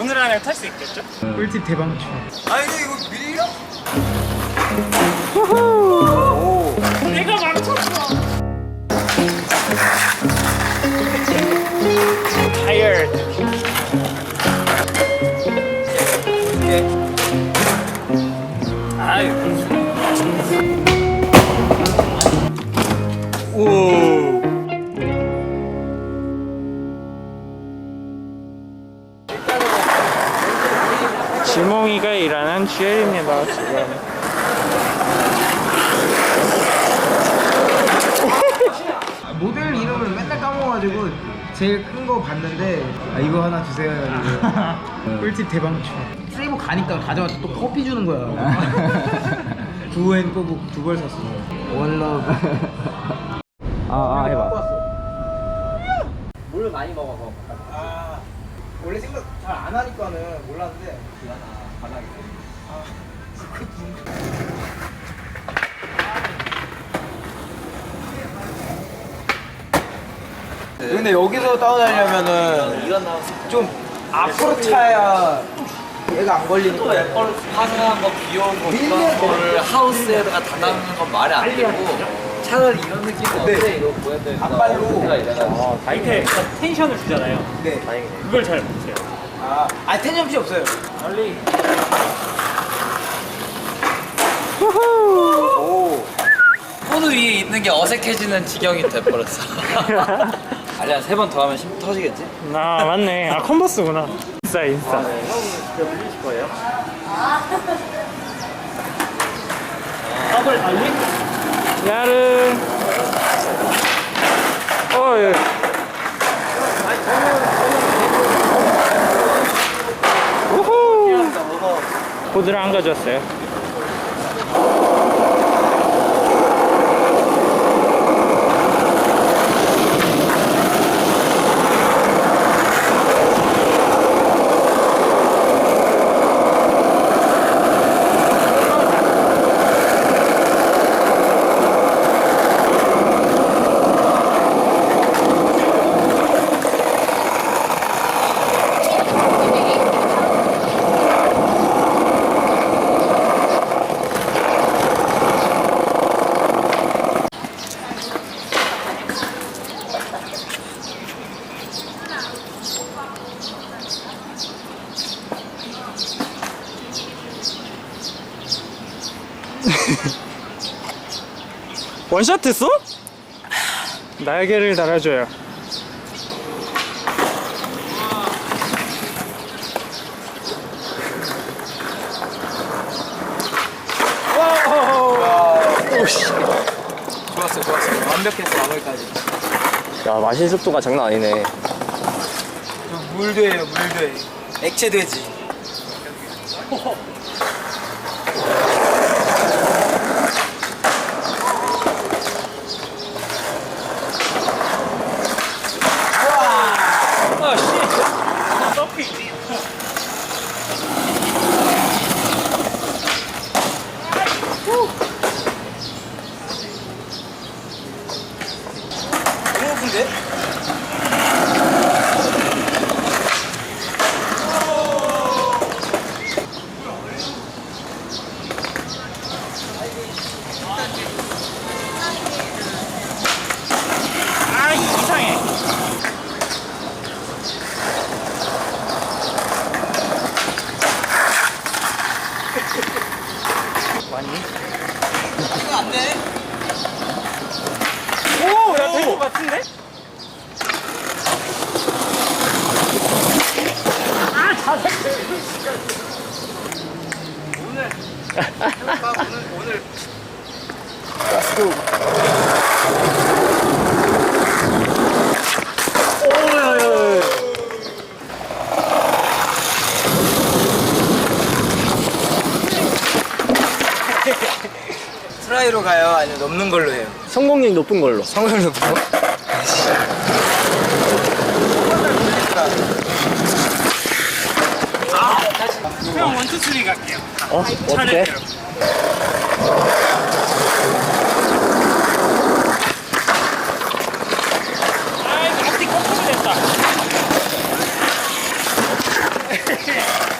오늘 안에 탈 수 있겠죠? 꿀팁 대방출. 아 이거 이거 밀려? 내가 망쳤어. Tired. 아유. 오. 제일 큰 거 봤는데 아 이거 하나 주세요 해가지고 꿀팁 대방출. 세이브 가니까 가져와서 또 커피 주는 거야. 구엔 꼬북 두 벌 샀어. 원러브. 아, 아 해봐. 물을 많이 먹어서. 아 원래 생각 잘 안 하니까는 몰랐는데. 바닥에. 근데 여기서 다운하려면은 좀 앞으로 차야 얘가 안 걸리니까. 화사한 거, 귀여운 거, 이런 거를 하우스에다가 다 담는 건 말이 안 되고 차라리 이런 느낌 어때? 이거 보여드릴 앞발로. 이렇게 텐션을 주잖아요. 네. 그걸 잘 못해요. 아, 아 텐션 필요 없어요. 빨리. 오. 코드 위에 있는 게 어색해지는 지경이 돼버렸어. 아니야 세 번 더 하면 심 터지겠지? 아 맞네. 아 컨버스구나. 인싸 인싸. 더블 달리? 야르. 어 예. 우후. 보드를 안 가져왔어요. 원샷 했어? 날개를 달아줘요. 좋았어, 좋았어. 완벽했어, 마무리까지. 야 마신 속도가 장난 아니네. 물돼요, 물돼. 액체 돼지. 아 씨. 서피. 너무 높은데? 아 이상해. 이거 안 돼. 오, 야, 될것 같은데? 트라이로 가요? 아니면 넘는 걸로 해요? 성공률 높은 걸로. 성을 높은 거? 그냥 원투 쓰리 갈게요. 어? 차례대로. 아, 이거 앞뒤 거꾸로 됐다.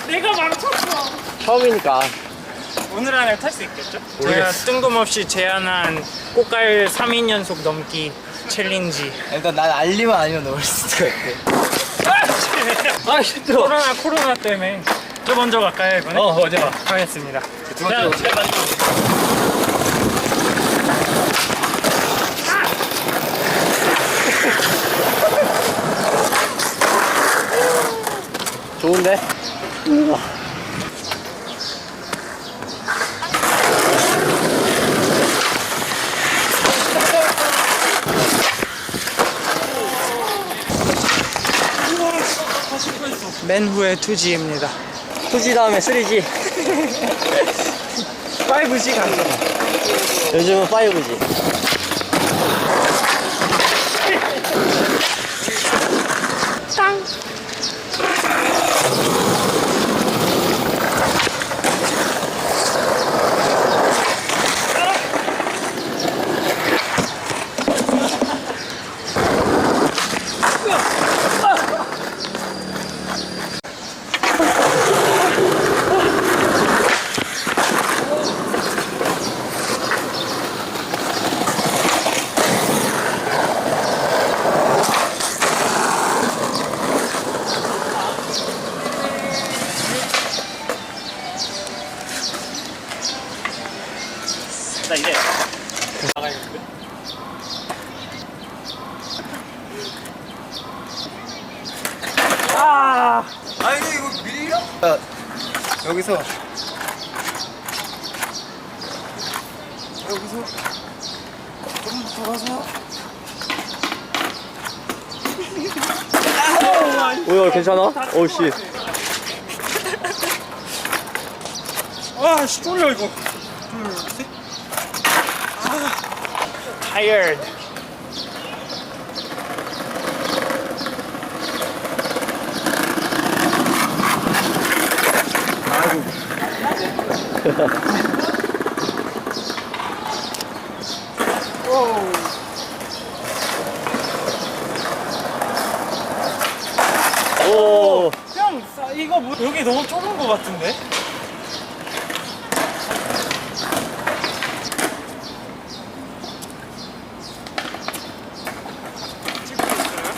내가 망쳤어. 처음이니까. 오늘 안에 탈 수 있겠죠? 제가 뜬금없이 제안한 꽃갈 3인 연속 넘기 챌린지. 일단 난 알리만 아니면 넣을 수도 있대. 아, 힘들어. 코로나 코로나 때문에. 저 먼저 갈까요 이번에? 어, 먼저 가. 가겠습니다. 두 번째로. 좋은데? 맨 후에 2G입니다. 2G 다음에 3G. 5G 간다. 요즘은 5G. 나 이제 나가야겠는데? 아, 아 이거 이거 밀려? 야, 여기서 여기서 좀 돌아서 오야, 괜찮아? 오씨. 와, 씨, 쫄려 이거. tired. 오. 형, 싸- 이거 뭐, 여기 너무 좁은 것 같은데?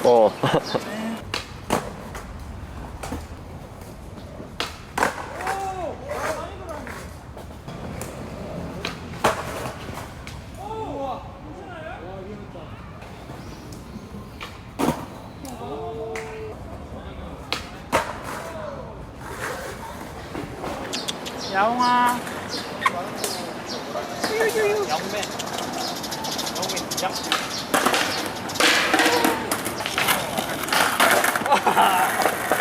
어. 야옹아. 영맨. 영맨 양.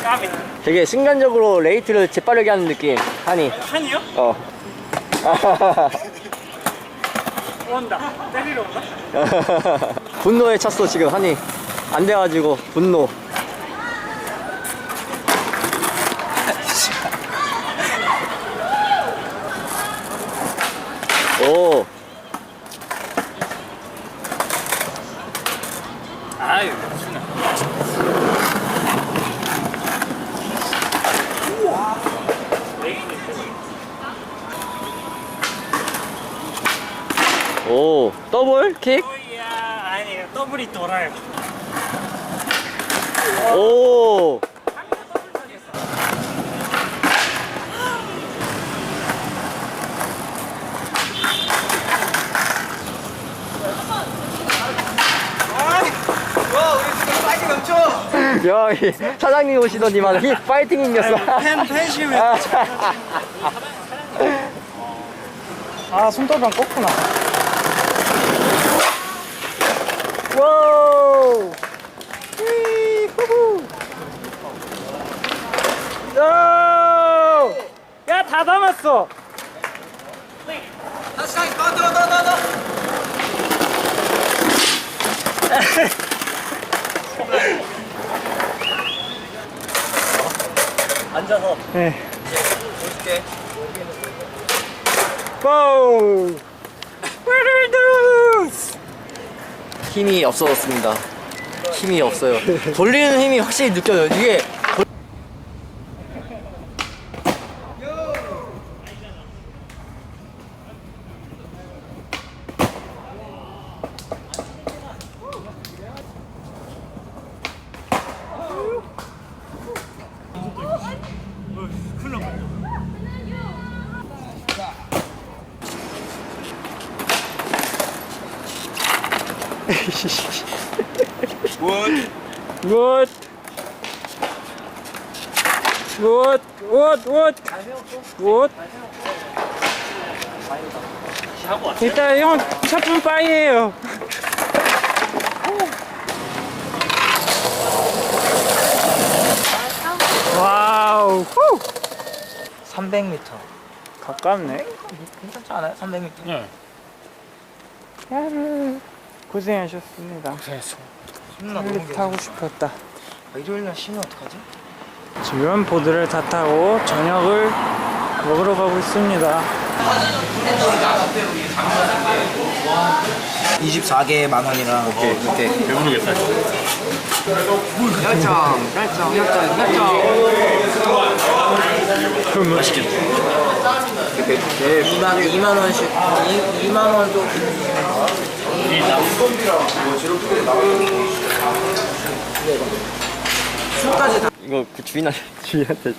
까비. 되게 순간적으로 레이트를 재빠르게 하는 느낌. 하니. 한이요? 어. 온다. 때리러 온다? 분노에 찼어 지금 하니. 안 돼가지고 분노. 오. 아유, 순아. 오. 더블 킥. 아니, 더블이 돌아요. 오. 와 우리 지금 빨리 이 사장님 오시더니만 히 파이팅 이겼어. 팬, 팬심을. 아, 손톱은 꺾구나. 와우. 휘, 후후. 오! 야, 다 담았어. 다시 다시 더 더 더 더 앉아서. 네. 보여줄게 고! 힘이 없어졌습니다. 힘이 없어요. 돌리는 힘이 확실히 느껴져요. 이게 굿. 굿. 굿. 굿. 굿. 일단 형 첫분 빠이에요. 와우. 후. 300m. 가깝네. 괜찮지 않아요? 300m. 네. 야르. 고생하셨습니다. 그래서. 빨리 타고 싶었다. 일요일 날 쉬면 어떡하지? 지금 보드를 다 타고 저녁을 먹으러 가고 있습니다. 24개 만 원이랑 오케이 오케이 배부르겠다. 열정 열정 열정 열정 그럼 맛있겠다. 2만, 2만 원씩. 2, 2만 원 정도. 술까지 다. 이거 그 주인한테 주인한테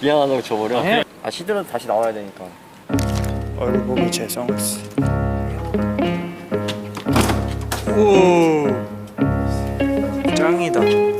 미안하다고 줘버려. 네. 아 시들은 다시 나와야 되니까. 얼굴 보기 죄송. 오, 짱이다.